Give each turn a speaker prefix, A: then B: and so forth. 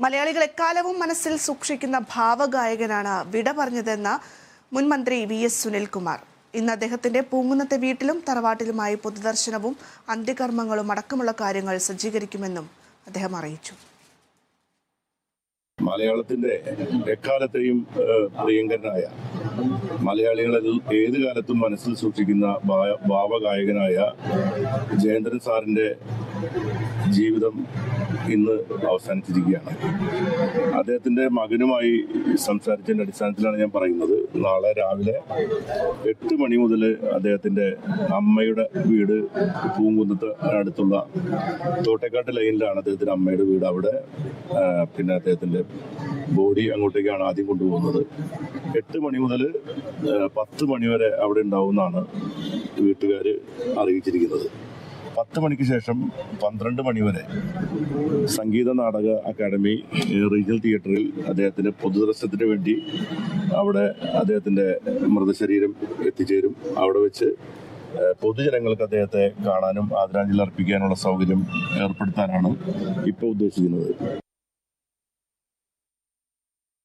A: മലയാളികൾ എക്കാലവും മനസ്സിൽ സൂക്ഷിക്കുന്ന ഭാവഗായകനാണ് വിട പറഞ്ഞതെന്ന മുൻ മന്ത്രി വി എസ് സുനിൽകുമാർ. ഇന്ന് അദ്ദേഹത്തിന്റെ പൂങ്കുന്നത്തെ വീട്ടിലും തറവാട്ടിലുമായി പൊതുദർശനവും അന്ത്യകർമ്മങ്ങളും അടക്കമുള്ള കാര്യങ്ങൾ സജ്ജീകരിക്കുമെന്നും അദ്ദേഹം അറിയിച്ചു.
B: മലയാളത്തിന്റെ എക്കാലത്തെയും പ്രിയങ്കരനായ മലയാളികളിൽ ഏത് കാലത്തും മനസ്സിൽ സൂക്ഷിക്കുന്ന ഭാവഗായകനായ ജയേന്ദ്രൻ സാറിന്റെ ജീവിതം ഇന്ന് അവസാനിച്ചിരിക്കുകയാണ്. അദ്ദേഹത്തിന്റെ മകനുമായി സംസാരിച്ചതിന്റെ അടിസ്ഥാനത്തിലാണ് ഞാൻ പറയുന്നത്. നാളെ രാവിലെ എട്ട് മണി മുതൽ അദ്ദേഹത്തിന്റെ അമ്മയുടെ വീട് പൂങ്കുന്നത്ത് അടുത്തുള്ള തോട്ടേക്കാട്ട് ലൈനിലാണ് അദ്ദേഹത്തിന്റെ അമ്മയുടെ വീട്. അവിടെ പിന്നെ അദ്ദേഹത്തിന്റെ ബോഡി അങ്ങോട്ടേക്കാണ് ആദ്യം കൊണ്ടുപോകുന്നത്. എട്ട് മണി മുതൽ പത്ത് മണി വരെ അവിടെ ഉണ്ടാവുമെന്നാണ് വീട്ടുകാർ അറിയിച്ചിരിക്കുന്നത്. പത്ത് മണിക്ക് ശേഷം പന്ത്രണ്ട് മണി വരെ സംഗീത നാടക അക്കാദമി റീജിയൽ തിയേറ്ററിൽ അദ്ദേഹത്തിന്റെ പൊതുദർശനത്തിന് വേണ്ടി അവിടെ അദ്ദേഹത്തിന്റെ മൃതശരീരം എത്തിച്ചേരും. അവിടെ വെച്ച് പൊതുജനങ്ങൾക്ക് അദ്ദേഹത്തെ കാണാനും ആദരാഞ്ജലി അർപ്പിക്കാനുള്ള സൗകര്യം ഏർപ്പെടുത്താനാണ് ഇപ്പോൾ ഉദ്ദേശിക്കുന്നത്.